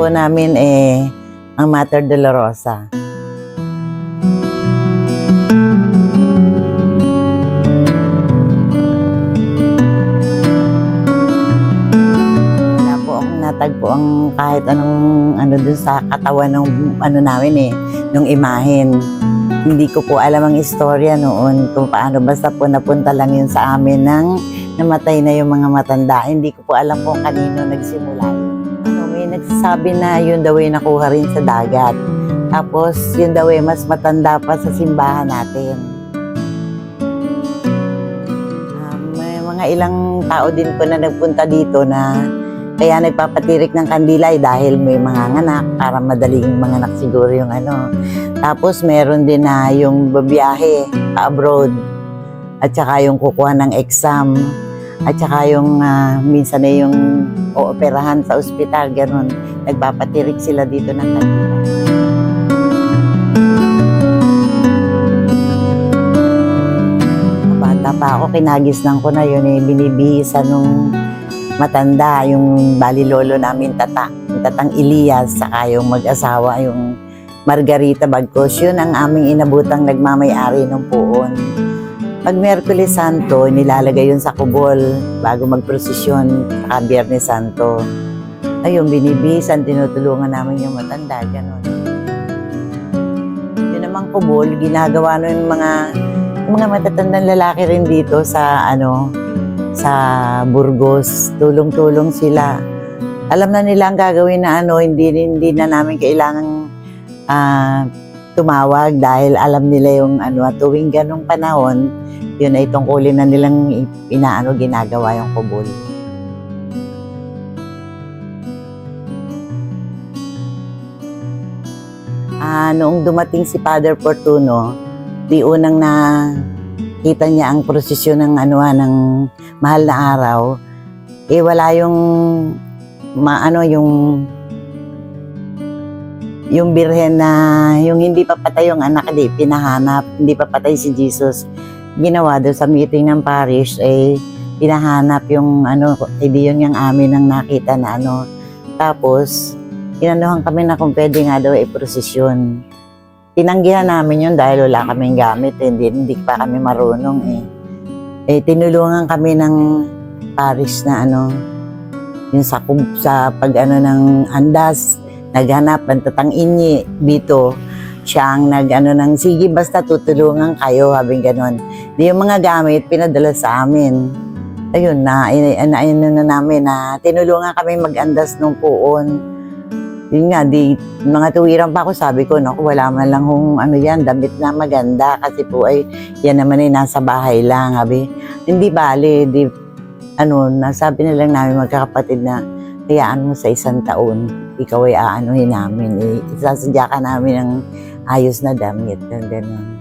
po namin eh, ang Mater Dolorosa. Wala po akong natagpo ang kahit anong ano dun sa katawan ng ano namin eh, nung imahen. Hindi ko po alam ang istorya noon kung paano basta po napunta lang yun sa amin ng namatay na yung mga matanda. Hindi ko po alam kung kanino nagsimula nagsasabi na yun daw ay nakuha rin sa dagat. Tapos yun daw ay mas matanda pa sa simbahan natin. Ah, may mga ilang tao din po na nagpunta dito na kaya nagpapatirik ng kandila eh, dahil may mga nganak para madaling mga anak siguro yung ano. Tapos meron din na yung babiyahe abroad at saka yung kukuha ng exam at saka yung ah, minsan na yung ooperahan sa ospital, ganun. Nagpapatirik sila dito ng kandila. Bata pa ako, kinagisnan ko na yun eh, binibihisan nung matanda, yung bali lolo namin tata, yung tatang Elias, saka yung mag-asawa, yung Margarita Bagkos, yun ang aming inabutang nagmamayari ng puon. Pag Merkulis Santo, nilalagay yun sa kubol bago magprosesyon sa Biyernes Santo. Ayun, binibisan, tinutulungan namin yung matanda, ganun. Yun namang kubol, ginagawa nun yung mga, mga matatandang lalaki rin dito sa, ano, sa Burgos. Tulong-tulong sila. Alam na nila ang gagawin na ano, hindi, hindi na namin kailangang ah, tumawag dahil alam nila yung ano, tuwing ganong panahon, yun ay tungkulin na nilang inaano ginagawa yung kubol. Ah, noong dumating si Father Fortuno, di unang na kita niya ang prosesyon ng ano ah, ng mahal na araw, eh wala yung maano yung yung birhen na yung hindi pa patay yung anak di pinahanap. Hindi pa patay si Jesus ginawa doon sa meeting ng parish eh pinahanap yung ano hindi yun yung amin ang nakita na ano. Tapos inanuhan kami na kung pwede nga daw i-prosesyon. Tinanggihan namin yun dahil wala kaming gamit eh. hindi, hindi pa kami marunong eh. Eh tinulungan kami ng parish na ano yung sa, sa pag ano ng andas naghanap ng tatang inyi dito. Siya ang nag ano ng sige basta tutulungan kayo habing ganon yung mga gamit pinadala sa amin ayun na na, na, na namin na tinulungan kami mag-andas ng puon yun nga di mga tuwiran pa ako sabi ko naku wala man lang hong ano yan damit na maganda kasi po ay yan naman ay nasa bahay lang sabi hindi bale di ano nasabi na lang namin magkakapatid na hayaan mo sa isang taon ikaw ay aanuhin namin. Eh, isasadya ka namin ng ayos na damit. Ganun.